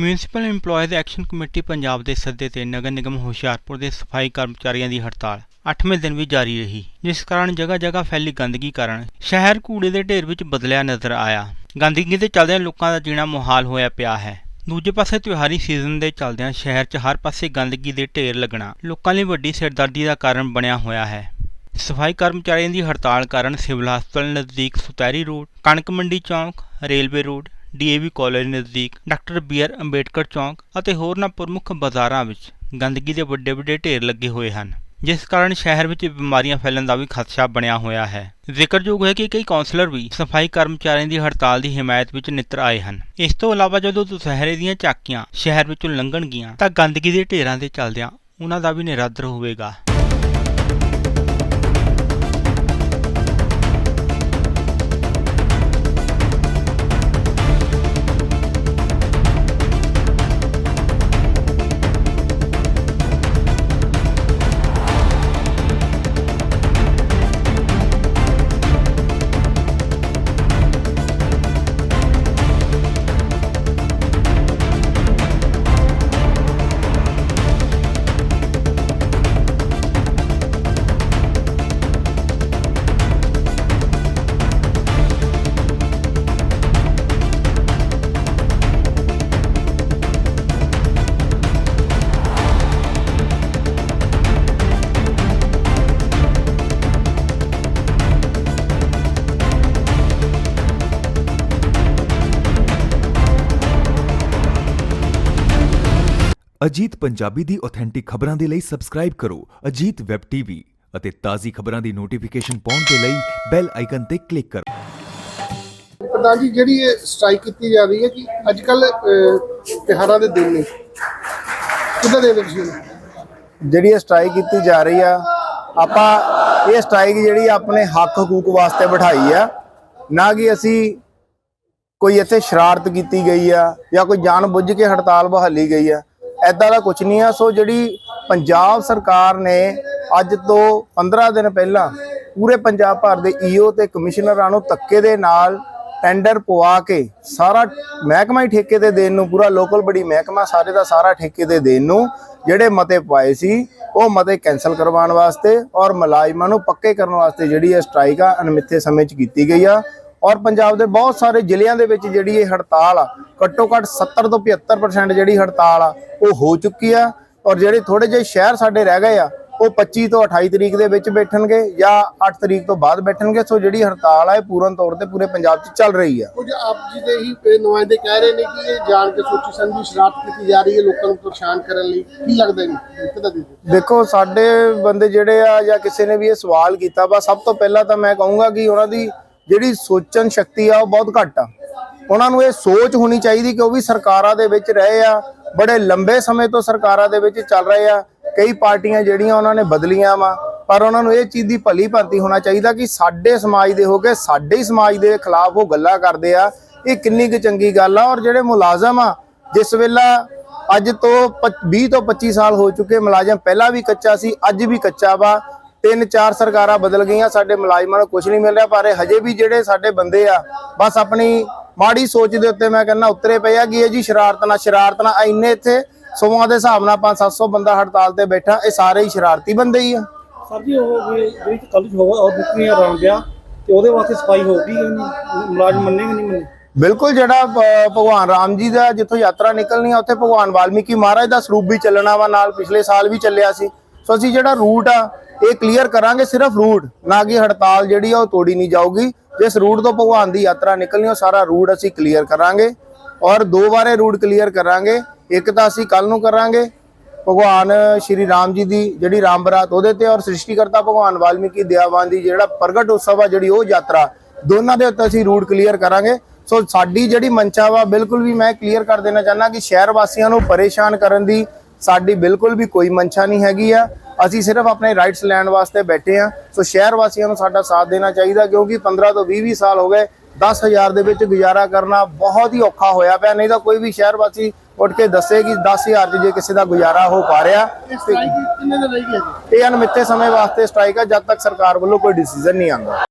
Municipal EMPLOYEES action committee Punjab ਦੇ ਸੱਦੇ ਤੇ ਨਗਰ ਨਿਗਮ ਹੁਸ਼ਿਆਰਪੁਰ ਦੇ ਸਫ਼ਾਈ ਕਰਮਚਾਰੀਆਂ ਦੀ ਹੜਤਾਲ 8ਵੇਂ ਦਿਨ ਵੀ ਜਾਰੀ ਰਹੀ, ਜਿਸ ਕਾਰਨ ਜਗ੍ਹਾ ਜਗ੍ਹਾ ਫੈਲੀ ਗੰਦਗੀ ਕਾਰਨ ਸ਼ਹਿਰ ਕੂੜੇ ਦੇ ਢੇਰ ਵਿੱਚ ਬਦਲਿਆ ਨਜ਼ਰ ਆਇਆ। ਗੰਦਗੀ ਦੇ ਚੱਲਦਿਆਂ ਲੋਕਾਂ ਦਾ ਜੀਣਾ ਮੁਹਾਲ ਹੋਇਆ ਪਿਆ ਹੈ। ਦੂਜੇ ਪਾਸੇ ਤਿਉਹਾਰੀ ਸੀਜ਼ਨ ਦੇ ਚੱਲਦਿਆਂ ਸ਼ਹਿਰ 'ਚ ਹਰ ਪਾਸੇ ਗੰਦਗੀ ਦੇ ਢੇਰ ਲੱਗਣਾ ਲੋਕਾਂ ਲਈ ਵੱਡੀ ਸਿਰਦਰਦੀ ਦਾ ਕਾਰਨ ਬਣਿਆ ਹੋਇਆ ਹੈ। ਸਫ਼ਾਈ ਕਰਮਚਾਰੀਆਂ ਦੀ ਹੜਤਾਲ ਕਾਰਨ ਸਿਵਲ ਹਸਪਤਾਲ ਨਜ਼ਦੀਕ ਸੁਤੈਰੀ ਰੋਡ, ਕਣਕ ਮੰਡੀ ਚੌਂਕ, ਰੇਲਵੇ ਰੋਡ ਡੀਏਵੀ ਕਾਲਜ ਨਜ਼ਦੀਕ ਡਾਕਟਰ ਬੀ ਆਰ ਅੰਬੇਡਕਰ ਚੌਂਕ ਅਤੇ ਹੋਰਨਾਂ ਪ੍ਰਮੁੱਖ ਬਾਜ਼ਾਰਾਂ ਵਿੱਚ ਗੰਦਗੀ ਦੇ ਵੱਡੇ ਵੱਡੇ ਢੇਰ ਲੱਗੇ ਹੋਏ ਹਨ, ਜਿਸ ਕਾਰਨ ਸ਼ਹਿਰ ਵਿੱਚ ਬਿਮਾਰੀਆਂ ਫੈਲਣ ਦਾ ਵੀ ਖਦਸ਼ਾ ਬਣਿਆ ਹੋਇਆ ਹੈ। ਜ਼ਿਕਰਯੋਗ ਹੈ ਕਿ ਕਈ ਕਾਉਂਸਲਰ ਵੀ ਸਫ਼ਾਈ ਕਰਮਚਾਰੀਆਂ ਦੀ ਹੜਤਾਲ ਦੀ ਹਮਾਇਤ ਵਿੱਚ ਨਿੱਤਰ ਆਏ ਹਨ। ਇਸ ਤੋਂ ਇਲਾਵਾ ਜਦੋਂ ਦੁਸਹਿਰੇ ਦੀਆਂ ਝਾਕੀਆਂ ਸ਼ਹਿਰ ਵਿੱਚੋਂ ਲੰਘਣਗੀਆਂ ਤਾਂ ਗੰਦਗੀ ਦੇ ਢੇਰਾਂ ਦੇ ਚੱਲਦਿਆਂ ਉਹਨਾਂ ਦਾ ਵੀ ਨਿਰਾਦਰ ਹੋਵੇਗਾ। ਅਜੀਤ ਪੰਜਾਬੀ ਦੀ ਆਥੈਂਟਿਕ ਖਬਰਾਂ ਦੇ ਲਈ ਸਬਸਕ੍ਰਾਈਬ ਕਰੋ ਅਜੀਤ ਵੈਬ ਟੀਵੀ ਅਤੇ ਤਾਜ਼ੀ ਖਬਰਾਂ ਦੀ ਨੋਟੀਫਿਕੇਸ਼ਨ ਪਾਉਣ ਦੇ ਲਈ ਬੈਲ ਆਈਕਨ ਤੇ ਕਲਿੱਕ ਕਰੋ। ਪ੍ਰਧਾਨ ਜੀ ਜਿਹੜੀ ਇਹ ਸਟ੍ਰਾਈਕ ਕੀਤੀ ਜਾ ਰਹੀ ਹੈ ਕਿ ਅੱਜ ਕੱਲ ਤਿਉਹਾਰਾਂ ਦੇ ਦਿਨ ਨੇ। ਕਿੱਦਾਂ ਦੇ ਤੁਸੀਂ? ਜਿਹੜੀ ਇਹ ਸਟ੍ਰਾਈਕ ਕੀਤੀ ਜਾ ਰਹੀ ਆ ਆਪਾਂ ਇਹ ਸਟ੍ਰਾਈਕ ਜਿਹੜੀ ਆਪਣੇ ਹੱਕ ਹਕੂਕ ਵਾਸਤੇ ਬਿਠਾਈ ਆ। ਨਾ ਕਿ ਅਸੀਂ ਕੋਈ ਇੱਥੇ ਸ਼ਰਾਰਤ ਕੀਤੀ ਗਈ ਆ ਜਾਂ ਕੋਈ ਜਾਣ ਬੁੱਝ ਕੇ ਹੜਤਾਲ ਬਹਾਲੀ ਗਈ ਆ। ਐਦਾਂ ਦਾ ਕੁਝ ਨਹੀਂ ਆ। ਸੋ ਜਿਹੜੀ ਪੰਜਾਬ ਸਰਕਾਰ ਨੇ ਅੱਜ ਤੋਂ 15 ਦਿਨ ਪਹਿਲਾਂ ਪੂਰੇ ਪੰਜਾਬ ਭਰ ਦੇ ਈਓ ਤੇ ਕਮਿਸ਼ਨਰਾਂ ਨੂੰ ਧੱਕੇ ਦੇ ਨਾਲ ਟੈਂਡਰ ਪਵਾ ਕੇ ਸਾਰਾ ਮਹਿਕਮਾ ਹੀ ਠੇਕੇ ਤੇ ਦੇਣ ਨੂੰ, ਪੂਰਾ ਲੋਕਲ ਬੜੀ ਮਹਿਕਮਾ ਸਾਰੇ ਦਾ ਸਾਰਾ ਠੇਕੇ ਤੇ ਦੇਣ ਨੂੰ ਜਿਹੜੇ ਮਤੇ ਪਾਏ ਸੀ, ਉਹ ਮਤੇ ਕੈਨਸਲ ਕਰਵਾਉਣ ਵਾਸਤੇ ਔਰ ਮੁਲਾਜ਼ਮਾਂ ਨੂੰ ਪੱਕੇ ਕਰਨ ਵਾਸਤੇ ਜਿਹੜੀ ਇਹ ਸਟ੍ਰਾਈਕ ਆ ਅਨਮਿੱਥੇ ਸਮੇਂ 'ਚ ਕੀਤੀ ਗਈ ਆ। ਔਰ ਪੰਜਾਬ ਦੇ ਬਹੁਤ ਸਾਰੇ ਜ਼ਿਲ੍ਹਿਆਂ ਦੇ ਵਿੱਚ ਜਿਹੜੀ ਇਹ ਹੜਤਾਲ ਆ ਘੱਟੋ ਘੱਟ 70 ਤੋਂ 75% ਜਿਹੜੀ ਹੜਤਾਲ ਆ ਉਹ ਹੋ ਚੁੱਕੀ ਆ। ਔਰ ਜਿਹੜੇ ਥੋੜੇ ਜਿਹੇ ਸ਼ਹਿਰ ਸਾਡੇ ਰਹਿ ਗਏ ਆ ਉਹ 25 ਤੋਂ 28 ਤਰੀਕ ਦੇ ਵਿੱਚ ਬੈਠਣਗੇ ਜਾਂ 8 ਤਰੀਕ ਤੋਂ ਬਾਅਦ ਬੈਠਣਗੇ। ਸੋ ਜਿਹੜੀ ਹੜਤਾਲ ਆ ਇਹ ਪੂਰਨ ਤੌਰ ਤੇ ਪੂਰੇ ਪੰਜਾਬ 'ਚ ਚੱਲ ਰਹੀ ਆ। ਕੁਝ ਆਪ ਜੀ ਦੇ ਹੀ ਨੁਮਾਇੰਦੇ ਕਹਿ ਰਹੇ ਨੇ ਕਿ ਇਹ ਜਾਣ ਕੇ ਸੋਚੀ ਸਮਝੀ ਸ਼ਰਾਰਤ ਕੀਤੀ ਜਾ ਰਹੀ ਹੈ ਲੋਕਾਂ ਨੂੰ ਪਰੇਸ਼ਾਨ ਕਰਨ ਲਈ। ਕੀ ਲੱਗਦਾ ਇਹਨੂੰ ਦੇਖੋ ਸਾਡੇ ਬੰਦੇ ਜਿਹੜੇ ਆ ਜਾਂ ਕਿਸੇ ਨੇ ਵੀ ਇਹ ਸਵਾਲ ਕੀਤਾ ਵਾ ਸਭ ਤੋਂ ਪਹਿਲਾਂ ਤਾਂ ਮੈਂ ਕਹੂੰਗਾ ਕਿ ਉਹਨਾਂ ਦੀ ਜਿਹੜੀ ਸੋਚਣ ਸ਼ਕਤੀ ਆ ਉਹ ਬਹੁਤ ਘੱਟ ਆ। ਉਹਨਾਂ ਨੂੰ ਇਹ ਸੋਚ ਹੋਣੀ ਚਾਹੀਦੀ ਕਿ ਉਹ ਵੀ ਸਰਕਾਰਾਂ ਦੇ ਵਿੱਚ ਰਹੇ ਆ, ਬੜੇ ਲੰਬੇ ਸਮੇਂ ਤੋਂ ਸਰਕਾਰਾਂ ਦੇ ਵਿੱਚ ਚੱਲ ਰਹੇ ਆ। ਕਈ ਪਾਰਟੀਆਂ ਜਿਹੜੀਆਂ ਉਹਨਾਂ ਨੇ ਬਦਲੀਆਂ ਵਾ, ਪਰ ਉਹਨਾਂ ਨੂੰ ਇਹ ਚੀਜ਼ ਦੀ ਭਲੀ ਭਾਂਤੀ ਹੋਣਾ ਚਾਹੀਦਾ ਕਿ ਸਾਡੇ ਸਮਾਜ ਦੇ ਹੋ ਕੇ ਸਾਡੇ ਹੀ ਸਮਾਜ ਦੇ ਖਿਲਾਫ ਉਹ ਗੱਲਾਂ ਕਰਦੇ ਆ। ਇਹ ਕਿੰਨੀ ਕੁ ਚੰਗੀ ਗੱਲ ਆ ਔਰ ਜਿਹੜੇ ਮੁਲਾਜ਼ਮ ਆ, ਜਿਸ ਵੇਲਾ ਅੱਜ ਤੋਂ 20 ਤੋਂ 25 ਸਾਲ ਹੋ ਚੁੱਕੇ ਮੁਲਾਜ਼ਮ, ਪਹਿਲਾਂ ਵੀ ਕੱਚਾ ਸੀ, ਅੱਜ ਵੀ ਕੱਚਾ ਵਾ। ਤਿੰਨ ਚਾਰ ਸਰਕਾਰਾਂ ਬਦਲ ਗਈਆਂ ਸਾਡੇ ਮੁਲਾਜ਼ਮਾਂ ਨੂੰ ਕੁਝ ਨਹੀਂ ਮਿਲ ਰਿਹਾ ਪਰ ਇਹ ਹਜੇ ਵੀ ਜਿਹੜੇ ਸਾਡੇ ਬੰਦੇ ਆ ਬਸ ਆਪਣੀ ਮਾੜੀ ਸੋਚ ਦੇ ਉੱਤੇ ਮੈਂ ਕਹਿੰਦਾ ਉਤਰੇ ਪਏ ਆ ਕਿ ਇਹ ਜੀ ਸ਼ਰਾਰਤ ਨਾਲ ਸ਼ਰਾਰਤ ਨਾਲ ਇੰਨੇ ਇੱਥੇ ਸੋਆਂ ਦੇ ਹਿਸਾਬ ਨਾਲ 5-700 ਬੰਦਾ ਹੜਤਾਲ ਤੇ ਬੈਠਾ ਇਹ ਸਾਰੇ ਹੀ ਸ਼ਰਾਰਤੀ ਬੰਦੇ ਹੀ ਆ। ਸਰ ਜੀ ਉਹ ਜਿਹੜੀ ਕਾਲਜ ਹੋਗਾ ਉਹ ਬੁੱਕੀਆਂ ਰਾਮ ਗਿਆ ਤੇ ਉਹਦੇ ਵਾਸਤੇ ਸਫ਼ਾਈ ਹੋਊਗੀ ਮੁਲਾਜ਼ਮ ਮੰਨੇਗੇ ਨਹੀਂ ਮੰਨੇ? ਬਿਲਕੁਲ ਜਿਹੜਾ ਭਗਵਾਨ ਰਾਮ ਜੀ ਦਾ ਜਿੱਥੋਂ ਯਾਤਰਾ ਨਿਕਲਣੀ ਆ ਉੱਥੇ ਭਗਵਾਨ ਵਾਲਮੀਕੀ ਮਹਾਰਾਜ ਦਾ ਸਰੂਪ ਵੀ ਚੱਲਣਾ ਵਾ ਨਾਲ ਪਿਛਲੇ ਸਾਲ ਵੀ ਚੱਲਿਆ ਸੀ। ਸੋ ਅਸੀਂ ਜਿਹੜਾ ਰੂਟ ਆ, ਇਹ ਕਲੀਅਰ ਕਰਾਂਗੇ ਸਿਰਫ ਰੂਟ ਨਾ ਕਿ ਹੜਤਾਲ ਜਿਹੜੀ ਆ ਉਹ ਤੋੜੀ ਨਹੀਂ ਜਾਊਗੀ। ਜਿਸ ਰੂਟ ਤੋਂ ਭਗਵਾਨ ਦੀ ਯਾਤਰਾ ਨਿਕਲਣੀ, ਉਹ ਸਾਰਾ ਰੂਟ ਅਸੀਂ ਕਲੀਅਰ ਕਰਾਂਗੇ। ਔਰ ਦੋ ਵਾਰੇ ਰੂਟ ਕਲੀਅਰ ਕਰਾਂਗੇ। ਇੱਕ ਤਾਂ ਅਸੀਂ ਕੱਲ ਨੂੰ ਕਰਾਂਗੇ। ਭਗਵਾਨ ਸ਼੍ਰੀ ਰਾਮ ਜੀ ਦੀ ਜਿਹੜੀ ਰਾਮ ਬਰਾਤ, ਉਹਦੇ ਤੇ ਔਰ ਸ੍ਰਿਸ਼ਟੀਕਰਤਾ ਭਗਵਾਨ ਵਾਲਮੀਕੀ ਦਿਆਵਾਨ ਦੀ ਜਿਹੜਾ ਪ੍ਰਗਟ ਉਤਸਵ ਆ, ਜਿਹੜੀ ਉਹ ਯਾਤਰਾ, ਦੋਨਾਂ ਦੇ ਉੱਤੇ ਅਸੀਂ ਰੂਟ ਕਲੀਅਰ ਕਰਾਂਗੇ। ਸੋ ਸਾਡੀ ਜਿਹੜੀ ਮਨਚਾ ਵਾ, ਬਿਲਕੁਲ ਵੀ ਮੈਂ ਕਲੀਅਰ ਕਰ ਦੇਣਾ ਚਾਹੁੰਦਾ ਕਿ ਸ਼ਹਿਰ ਵਾਸੀਆਂ ਨੂੰ ਪਰੇਸ਼ਾਨ ਕਰਨ ਦੀ ਸਾਡੀ ਬਿਲਕੁਲ ਵੀ ਕੋਈ ਮਨਸ਼ਾ ਨਹੀਂ ਹੈਗੀ ਆ। ਅਸੀਂ ਸਿਰਫ ਆਪਣੇ ਰਾਈਟਸ ਲੈਣ ਵਾਸਤੇ ਬੈਠੇ ਆ। ਸੋ ਸ਼ਹਿਰ ਵਾਸੀਆਂ ਨੂੰ ਸਾਡਾ ਸਾਥ ਦੇਣਾ ਚਾਹੀਦਾ ਕਿਉਂਕਿ 15 ਤੋਂ 20 20 ਸਾਲ ਹੋ ਗਏ 10000 ਦੇ ਵਿੱਚ ਗੁਜ਼ਾਰਾ ਕਰਨਾ ਬਹੁਤ ਹੀ ਔਖਾ ਹੋਇਆ ਪਿਆ। ਨਹੀਂ ਤਾਂ ਕੋਈ ਵੀ ਸ਼ਹਿਰ ਵਾਸੀ ਉੱਠ ਕੇ ਦੱਸੇ ਕਿ 10000 'ਚ ਜੇ ਕਿਸੇ ਦਾ ਗੁਜ਼ਾਰਾ ਹੋ ਪਾ ਰਿਹਾ ਇਹ ਅਨਮਿੱਥੇ ਸਮੇਂ ਵਾਸਤੇ ਸਟ੍ਰਾਈਕ ਆ ਜਦ ਤੱਕ ਸਰਕਾਰ ਵੱਲੋਂ ਕੋਈ ਡਿਸੀਜਨ ਨਹੀਂ ਆਉਂਦਾ।